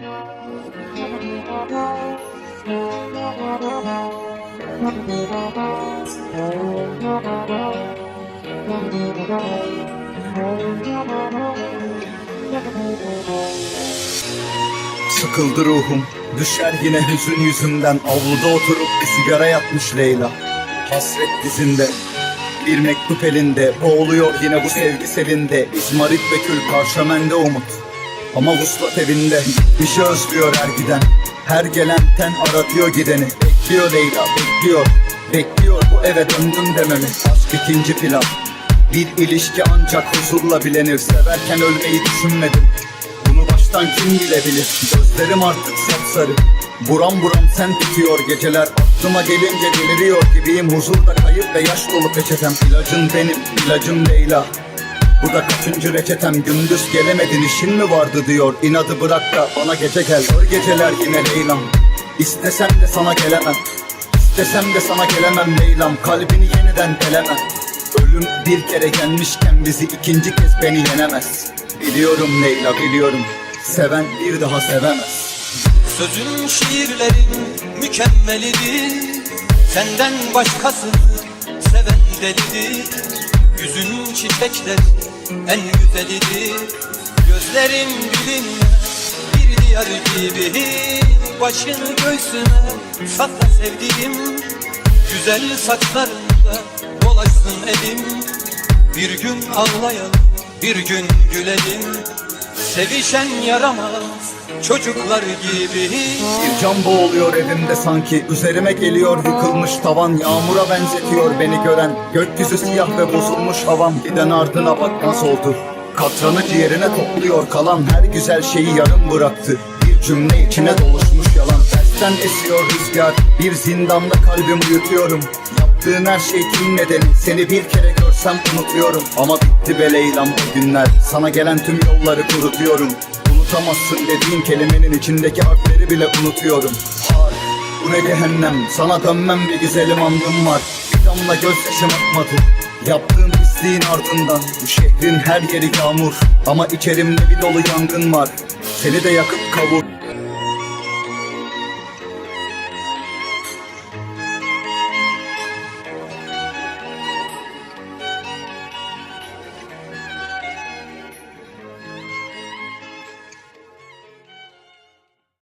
Sıkıldı ruhum Düşer yine hüzün yüzümden Avluda oturup bir sigara yapmış Leyla. Hasret dizinde Bir mektup elinde. Boğuluyor yine bu sevgi selinde. İzmarit ve kül karşımende umut Ama vuslat evinde Bir şey özlüyor her giden. Her gelen ten aratıyor gideni. Bekliyor Leyla bekliyor. Bekliyor bu eve döndüm dememi. Aşk ikinci plan. Bir ilişki ancak huzurla bilenir. Severken ölmeyi düşünmedim. Bunu baştan kim bilebilir? Gözlerim artık sapsarı. Buram buram sen bitiyor geceler. Aklıma gelince deliriyor gibiyim. Huzurda kayıp ve yaş dolu peçetem. İlacın benim, ilacım Leyla Bu da kaçıncı reçetem? Gündüz gelemedin işin mi vardı diyor. İnadı bırak da bana gece gel. Kör geceler yine Leylam. İstesem de sana gelemem. İstesem de sana gelemem Leylam. Kalbini yeniden delemem. Ölüm bir kere gelmişken bizi ikinci kez beni yenemez. Biliyorum Leyla biliyorum. Seven bir daha sevemez. Sözün şiirlerin mükemmelidir. Senden başkasını seven delidir Yüzün çiçekler en güzelidir. Gözlerin bilinmez bir diyar gibi Başını göğsüme sakla sevdiğim. Güzel saçlarında dolaşsın elim. Bir gün ağlayalım bir gün gülelim Sevişen yaramaz çocuklar gibi. Bir can boğuluyor evimde sanki Üzerime geliyor yıkılmış tavan Yağmura benzetiyor beni gören Gökyüzü siyah ve bozulmuş havam Giden ardına bakmaz oldu. Katranı ciğerine topluyor kalan Her güzel şeyi yarım bıraktı. Bir cümle içine doluşmuş yalan Tersten esiyor rüzgar. Bir zindanda kalbimi yutuyorum Yaptığın her şey kim nedeni? Seni bir kere görsem unutuyorum Ama bitti be Leylam o günler. Sana gelen tüm yolları kurutuyorum. Unutamazsın dediğin kelimenin içindeki harfleri bile unutuyorum. Har, bu ne cehennem? Sana dönmem bir güzelim andım var. Bir damla gözyaşım akmadı. Yaptığın pisliğin ardından Bu şehrin her yeri yağmur. Ama içerimde bir dolu yangın var. Seni de yakıp kavur